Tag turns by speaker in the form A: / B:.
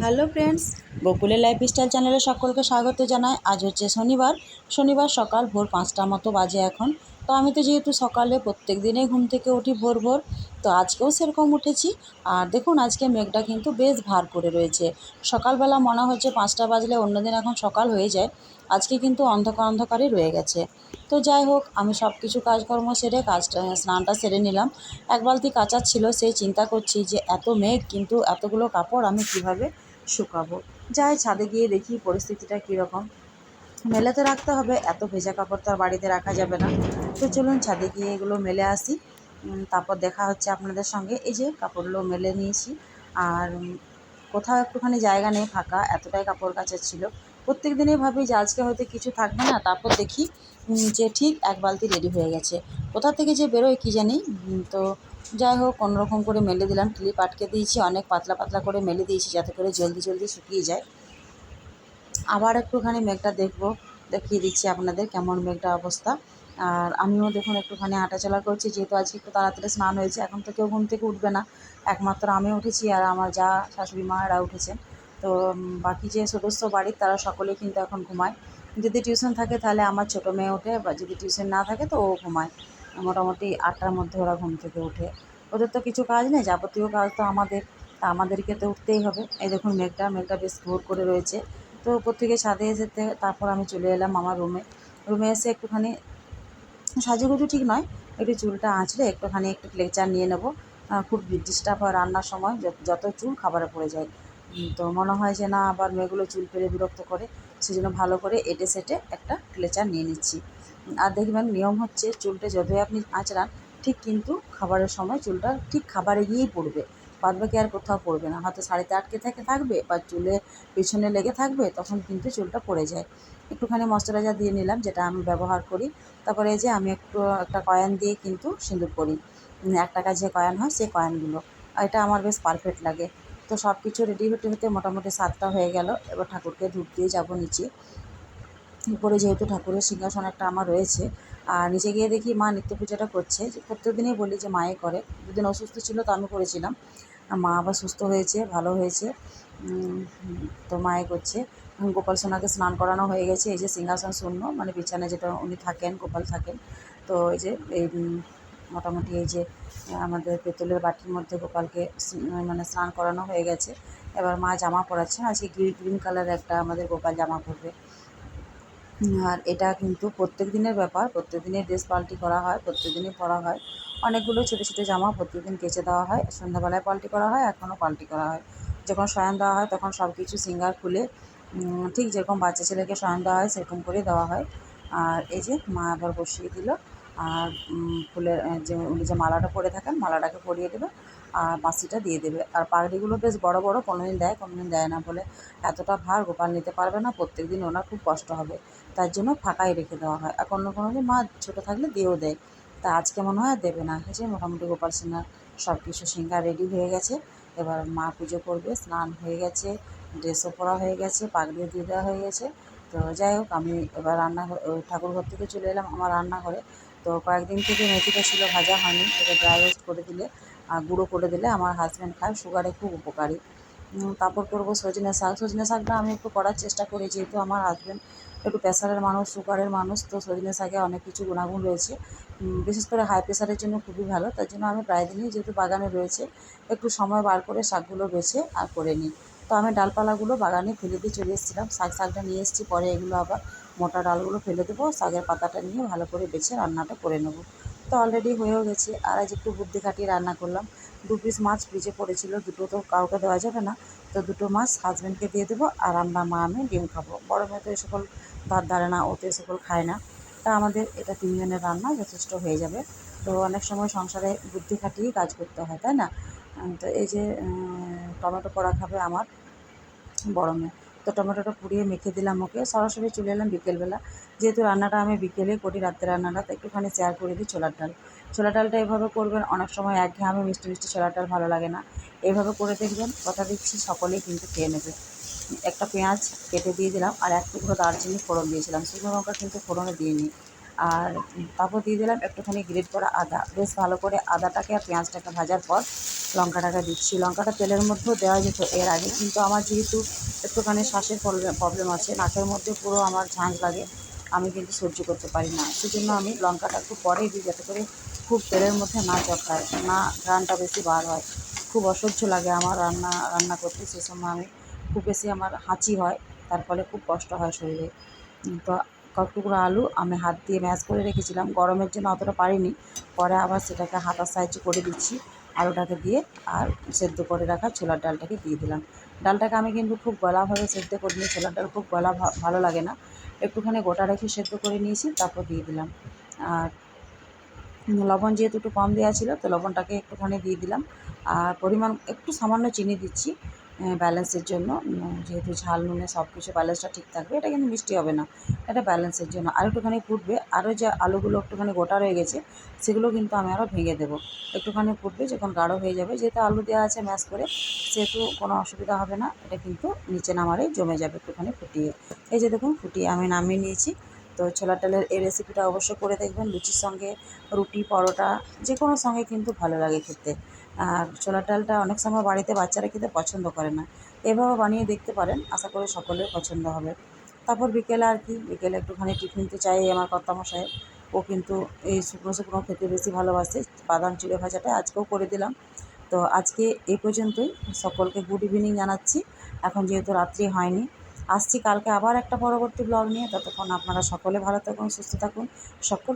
A: Hello friends, বকুলের lifestyle চ্যানেলে সকলকে স্বাগত জানাই। আজ হচ্ছে শনিবার। শনিবার সকাল, ভোর পাঁচটার মতো বাজে এখন। তো আমি তো যেহেতু সকালে প্রত্যেক দিনেই ঘুম থেকে উঠি ভোর ভোর, তো আজকেও সেরকম উঠেছি। আর দেখুন, আজকে মেঘটা কিন্তু বেশ ভার করে রয়েছে। সকালবেলা মনে হচ্ছে পাঁচটা বাজলে অন্যদিন এখন সকাল হয়ে যায়। আজকে কিন্তু অন্ধকার অন্ধকারই রয়ে গেছে। তো যাই হোক, আমি সব কিছু কাজকর্ম সেরে কাজটা, স্নানটা সেরে নিলাম। এক বালতি কাচার ছিল, সেই চিন্তা করছি যে এত মেঘ, কিন্তু এতগুলো কাপড় আমি কীভাবে শুকাবো। যাই ছাদে গিয়ে দেখি পরিস্থিতিটা কীরকম। মেলে তো রাখতে হবে, এত ভেজা কাপড় তো আর বাড়িতে রাখা যাবে না। তো চলুন ছাদে গিয়ে এগুলো মেলে আসি। তারপর দেখা হচ্ছে আপনাদের সঙ্গে। এই যে কাপড়গুলো মেলে নিয়েছি। আর কোথাও একটুখানি জায়গা নেই ফাঁকা, এতটাই কাপড় কাচার ছিল। প্রত্যেক দিনই ভাবি যে আজকে হয়তো কিছু থাকবে না। তারপর দেখি যে ঠিক এক বালতি রেডি হয়ে গেছে। কোথা থেকে যে বেরোয় কী জানি। তো যাই হোক কোনোরকম করে মেলে দিলাম। ক্লিপ আটকে দিয়েছি, অনেক পাতলা পাতলা করে মেলে দিয়েছি যাতে করে জলদি জলদি শুকিয়ে যায়। আবার একটুখানি মেঘটা দেখব, দেখিয়ে দিচ্ছি আপনাদের কেমন মেঘটা অবস্থা। আর আমিও দেখুন একটুখানি হাঁটাচলা করছি, যেহেতু আজকে একটু তাড়াতাড়ি স্নান হয়েছে, এখন তো কেউ ঘুম থেকে উঠবে না। একমাত্র আমি উঠেছি আর আমার যা শাশুড়ি মা এরা উঠেছেন। তো বাকি যে সদস্য বাড়ির, তারা সকলে কিন্তু এখন ঘুমায়। যদি টিউশন থাকে তাহলে আমার ছোটো মেয়ে ওঠে, বা যদি টিউশন না থাকে তো ও ঘুমায়। মোটামুটি আটটার মধ্যে ওরা ঘুম থেকে ওঠে ওদের তো কিছু কাজ নেই, যাবতীয় কাজ তো আমাদের, তা আমাদেরকে তো উঠতেই হবে। এই দেখুন মেঘটা মেঘটা বেশ ভোর করে রয়েছে। তো উপর থেকে ছাদে এসেতে তারপর আমি চলে এলাম আমার রুমে। রুমে এসে একটুখানি, সাজুগুজু ঠিক নয়, একটু চুলটা আঁচড়ে একটুখানি একটু লেকচার নিয়ে নেব। খুব ডিস্টার্ব হয় রান্নার সময়, যত- চুল খাবারে পড়ে যায়। তো মনে হয় যে না, আবার মেয়েগুলো চুল পেরে বিরক্ত করে, সেজন্য ভালো করে এটে সেটে একটা ক্লেচার নিয়ে নিচ্ছি। আর দেখবেন নিয়ম হচ্ছে চুলটা যতই আপনি আঁচড়ান, ঠিক কিন্তু খাবারের সময় চুলটা ঠিক খাবারে গিয়েই পড়বে। বাদ বাকি আর কোথাও পড়বে না। হয়তো শাড়িতে আটকে থেকে থাকবে বা চুলে পিছনে লেগে থাকবে, তখন কিন্তু চুলটা পড়ে যায়। একটুখানি ময়শ্চারাইজার দিয়ে নিলাম, যেটা আমি ব্যবহার করি। তারপরে এই যে আমি একটু, একটা কয়েন দিয়ে কিন্তু সিঁদুর করি এক টাকা যে কয়েন হয়, সেই কয়েনগুলো। এটা আমার বেশ পারফেক্ট লাগে। তো সব কিছু রেডি হতে হতে মোটামুটি সাতটা হয়ে গেল। এবার ঠাকুরকে ধূপ দিয়ে যাব নিচে। উপরে যেহেতু ঠাকুরের সিংহাসন একটা আমার রয়েছে। আর নিচে গিয়ে দেখি মা নিত্য পুজোটা করছে প্রত্যেকদিনই বলি যে মায়ে করে। দুদিন অসুস্থ ছিল তো আমি করেছিলাম। মা আবার সুস্থ হয়েছে, ভালো হয়েছে। তো মায়ে করছে। গোপাল সোনাকে স্নান করানো হয়ে গেছে। এই যে সিংহাসন শূন্য মানে বিছানায় যেটা উনি থাকেন, গোপাল থাকেন। তো এই যে, এই মোটামুটি এই যে, আমাদের পেতলের বাটির মধ্যে গোপালকে মানে স্নান করানো হয়ে গেছে। এবার মা জামা পরাচ্ছেন। আজকে গ্রিন কালার একটা আমাদের গোপাল জামা পরবে। আর এটা কিন্তু প্রত্যেক দিনের ব্যাপার, প্রত্যেক দিনের ড্রেস পাল্টি করা হয়, প্রত্যেক দিনই পরা হয়। অনেকগুলো ছোটো ছোটো জামা প্রত্যেকদিন কেচে দেওয়া হয়, সন্ধ্যাবেলায় পাল্টি করা হয়, এখনও পাল্টি করা হয়। যখন শয়ন দেওয়া হয় তখন সব কিছু সিঙ্গার খুলে ঠিক যেরকম বাচ্চা ছেলেকে শয়ন দেওয়া হয় সেরকম করে দেওয়া হয়। আর এই যে মা আবার বসিয়ে দিল, আর ফুলের, যে উনি যে মালাটা পরে থাকেন, মালাটাকে পরিয়ে দেবে আর বাঁশিটা দিয়ে দেবে। আর পাগড়িগুলো বেশ বড় বড়, কোনোদিন দেয় কোনোদিন দেয় না বলে এতটা ভার গোপাল নিতে পারবে না প্রত্যেক দিন ওনার খুব কষ্ট হবে। তার জন্য ফাঁকাই রেখে দেওয়া হয়। আর কোনো কোনো দিন মা ছোটো থাকলে দিয়েও দেয়। তা আজকে মনে হয় দেবে না। যে মোটামুটি গোপাল সিনহার সব কিছু সিঙ্গার রেডি হয়ে গেছে। এবার মা পুজো করবে, স্নান হয়ে গেছে, ড্রেসও পরা হয়ে গেছে পাগড়িও দিয়ে দেওয়া হয়ে গেছে। তো যাই হোক, আমি এবার রান্না ঠাকুর ঘর থেকে চলে এলাম আমার রান্নাঘরে। তো কয়েকদিন থেকে মেথিটা ছিল ভাজা হয়নি এটা ড্রাই রোস্ট করে দিলে। গুঁড়ো করে দিলে আমার হাজব্যান্ড খায় সুগারে খুব উপকারী। তারপর করব সজনে শাক। সজনে শাকটা আমি একটু করার চেষ্টা করি, যেহেতু আমার হাজব্যান্ড একটু প্রেশারের মানুষ সুগারের মানুষ, তো সজনে শাকে অনেক কিছু গুণাগুণ রয়েছে। বিশেষ করে হাই প্রেশারের জন্য খুবই ভালো। তার জন্য আমি প্রায় দিনই যেহেতু বাগানে রয়েছে, একটু সময় বার করে শাকগুলো বেছে আর করে নিই। তো আমি ডালপালাগুলো বাগানে ফেলে দিয়ে চলে এসেছিলাম। শাক, শাকটা নিয়ে এসেছি, পরে এগুলো আবার মোটা ডালগুলো ফেলে দেবো, শাকের পাতাটা নিয়ে ভালো করে বেছে রান্নাটা করে নেব। তো অলরেডি হয়েও গেছে। আর আজ একটু বুদ্ধি খাটিয়ে রান্না করলাম। দু পিস মাছ ফ্রিজে পড়েছিল। দুটো তো কাউকে দেওয়া যাবে না। তো দুটো মাছ হাজব্যান্ডকে দিয়ে দেবো আর আমরা মা আমি ডিম খাব। বড় মেয়ে তো এ সকল ভাত ধারে না, ও তো এ সকল খায় না। তা আমাদের এটা তিনজনের রান্না যথেষ্ট হয়ে যাবে। তো অনেক সময় সংসারে বুদ্ধি খাটিয়েই কাজ করতে হয়, তাই না? তো এই যে টমেটো পোড়া খাবে আমার বড় মেয়ে। তো টমেটোটা পুড়িয়ে মেখে দিলাম ওকে। সরাসরি চলে এলাম বিকেলবেলা। যেহেতু রান্নাটা আমি বিকেলে করি, রাত্রে রান্নাটা একটুখানি শেয়ার করে দিই ছোলার ডাল। ছোলার ডালটা এভাবে করবেন, অনেক সময় একঘেয়েমি মিষ্টি মিষ্টি ছোলার ডাল ভালো লাগে না। এইভাবে করে দেখবেন, কথা দিচ্ছি, সকলেই কিন্তু খেয়ে নেবে। একটা পেঁয়াজ কেটে দিয়ে দিলাম আর এক টুকরো দারচিনি ফোড়ন দিয়েছিলাম। শুকনো লঙ্কা কিন্তু ফোড়নে দিইনি। আর তারপর দিয়ে দিলাম একটুখানি গ্রেট করা আদা। বেশ ভালো করে আদাটাকে আর পেঁয়াজটাকে ভাজার পর লঙ্কাটাকে দিচ্ছি। লঙ্কাটা তেলের মধ্যেও দেওয়া যেত, এর আগে কিন্তু আমার যেহেতু একটুখানি শ্বাসের প্রবলেম আছে, নাকের মধ্যে পুরো আমার ঝাঁঝ লাগে, আমি কিন্তু সহ্য করতে পারি না। সেজন্য আমি লঙ্কাটা একটু পরেই দিই যাতে করে খুব তেলের মধ্যে না চটকায়, না ঘ্রাণটা বেশি বার হয়। খুব অসহ্য লাগে আমার রান্না রান্না করতে। সে সময় আমি খুব বেশি আমার হাঁচি হয়, তার ফলে খুব কষ্ট হয় শরীরে। তো টুকরো আলু আমি হাত দিয়ে ম্যাশ করে রেখেছিলাম। গরমের জন্য অতটা পারিনি। পরে আবার সেটাকে হাতার সাহায্যে করে দিচ্ছি। আলুটাকে দিয়ে আর সেদ্ধ করে রাখা ছোলার ডালটাকে দিয়ে দিলাম। ডালটাকে আমি কিন্তু খুব গলাভাবে সেদ্ধ করিনি। ছোলার ডাল খুব গলা ভালো লাগে না। একটুখানি গোটা রেখে সেদ্ধ করে নিয়েছি, তারপর দিয়ে দিলাম। আর লবণ যেহেতু একটু কম দেওয়া ছিল, তো লবণটাকে একটুখানি দিয়ে দিলাম। আর পরিমাণ একটু সামান্য চিনি দিচ্ছি। ব্যালেন্সের জন্য। যেহেতু ঝাল, নুনে সব কিছু ব্যালেন্সটা ঠিক থাকবে, এটা কিন্তু মিষ্টি হবে না। এটা ব্যালেন্সের জন্য। আর একটুখানি ফুটবে। আরও যে আলুগুলো একটুখানি গোটা রয়ে গেছে, সেগুলো কিন্তু আমি আরও ভেঙে দেবো। একটুখানি ফুটবে, যখন গাঢ় হয়ে যাবে, যেহেতু আলু দেওয়া আছে ম্যাশ করে, সেহেতু কোনো অসুবিধা হবে না। এটা কিন্তু নিচে নামারে জমে যাবে একটুখানি ফুটিয়ে। এই যে দেখুন, ফুটিয়ে আমি নামিয়ে নিয়েছি। তো ছোলার ডালের এই রেসিপিটা অবশ্যই করে দেখবেন। লুচির সঙ্গে রুটি, পরোটা যে কোনো সঙ্গে কিন্তু ভালো লাগে খেতে। আর ছোলার ডালটা অনেক সময় বাড়িতে বাচ্চারা খেতে পছন্দ করে না। এভাবে বানিয়ে দেখতে পারেন, আশা করি সকলের পছন্দ হবে। তারপর বিকেলে আর কি, বিকেলে একটুখানি টিফিন তো চাই আমার কর্তামশাই ও কিন্তু এই শুকনো শুকনো খেতে বেশি ভালোবাসে, বাদাম চিড়ে ভাজাটা আজকেও করে দিলাম। তো আজকে এই পর্যন্তই, সকলকে গুড ইভিনিং জানাচ্ছি। এখন যেহেতু রাত্রি হয়নি, আসছি কালকে আবার একটা পরবর্তী ব্লগ নিয়ে। ততক্ষণ আপনারা সকলে ভালো থাকুন, সুস্থ থাকুন, সকল